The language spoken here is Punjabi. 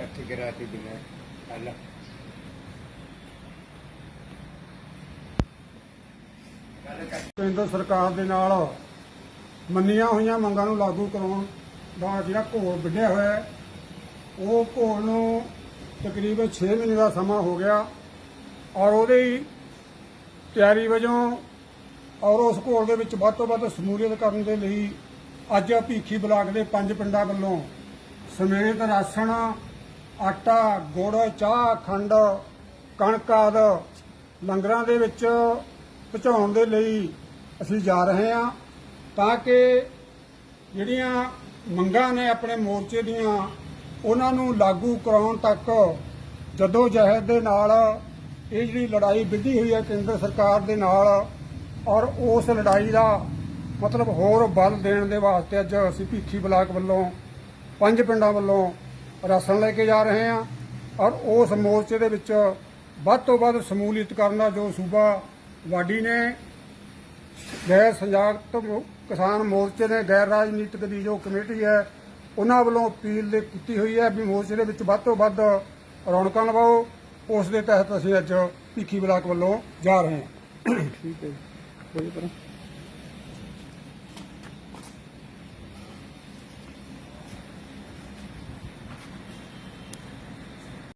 ਇਕੱਠੀ ਕਰਾਤੀ ਕੇਂਦਰ ਸਰਕਾਰ ਦੇ ਨਾਲ ਮੰਨੀਆਂ ਹੋਈਆਂ ਮੰਗਾਂ ਨੂੰ ਲਾਗੂ ਕਰਾਉਣ ਦਾ ਜਿਹੜਾ ਘੋਲ ਵਿੱਢਿਆ ਹੋਇਆ ਹੈ, ਉਹ ਘੋਲ ਨੂੰ ਤਕਰੀਬਨ 6 ਮਹੀਨੇ ਦਾ ਸਮਾਂ ਹੋ ਗਿਆ ਔਰ ਉਹਦੀ ਤਿਆਰੀ ਵਜੋਂ ਔਰ ਉਸ ਘੋਲ ਦੇ ਵਿੱਚ ਵੱਧ ਤੋਂ ਵੱਧ ਸਮੂਲੀਅਤ ਕਰਨ ਦੇ ਲਈ ਅੱਜ ਭੀਖੀ ਬਲਾਕ ਦੇ ਪੰਜ ਪਿੰਡਾਂ ਵੱਲੋਂ ਸਮੇਤ ਰਾਸ਼ਨ ਆਟਾ, ਗੁੜ, ਚਾਹ, ਖੰਡ, ਕਣਕ ਆਦਿ ਲੰਗਰਾਂ ਦੇ ਵਿੱਚ ਪਹੁੰਚਾਉਣ ਦੇ ਲਈ ਅਸੀਂ ਜਾ ਰਹੇ ਹਾਂ ਤਾਂ ਕਿ ਜਿਹੜੀਆਂ ਮੰਗਾਂ ਨੇ ਆਪਣੇ ਮੋਰਚੇ ਦੀਆਂ, ਉਹਨਾਂ ਨੂੰ ਲਾਗੂ ਕਰਾਉਣ ਤੱਕ ਜਦੋਂ ਜਹਿਦ ਦੇ ਨਾਲ ਇਹ ਜਿਹੜੀ ਲੜਾਈ ਵਿੱਢੀ ਹੋਈ ਹੈ ਕੇਂਦਰ ਸਰਕਾਰ ਦੇ ਨਾਲ ਔਰ ਉਸ ਲੜਾਈ ਦਾ ਮਤਲਬ ਹੋਰ ਬਲ ਦੇਣ ਦੇ ਵਾਸਤੇ ਅੱਜ ਅਸੀਂ ਭੀਖੀ ਬਲਾਕ ਵੱਲੋਂ, ਪੰਜ ਪਿੰਡਾਂ ਵੱਲੋਂ ਰਾਸ਼ਨ ਲੈ ਕੇ ਜਾ ਰਹੇ ਹਾਂ ਔਰ ਉਸ ਮੋਰਚੇ ਦੇ ਵਿੱਚ ਵੱਧ ਤੋਂ ਵੱਧ ਸਮੂਲੀਅਤ ਕਰਨ ਦਾ ਜੋ ਸੂਬਾ ਵਾਡੀ ਨੇ, ਗੈਰ ਸੰਯੁਕਤ ਕਿਸਾਨ ਮੋਰਚੇ ਨੇ, ਗੈਰ ਰਾਜਨੀਤਿਕ ਦੀ ਜੋ ਕਮੇਟੀ ਹੈ, ਉਹਨਾਂ ਵੱਲੋਂ ਅਪੀਲ ਦੇ ਕੀਤੀ ਹੋਈ ਹੈ ਵੀ ਮੋਰਚੇ ਦੇ ਵਿੱਚ ਵੱਧ ਤੋਂ ਵੱਧ ਰੌਣਕਾਂ ਲਵਾਓ। ਉਸ ਦੇ ਤਹਿਤ ਅਸੀਂ ਅੱਜ ਭੀਖੀ ਬਲਾਕ ਵੱਲੋਂ ਜਾ ਰਹੇ ਹਾਂ। ਠੀਕ ਹੈ ਜੀ।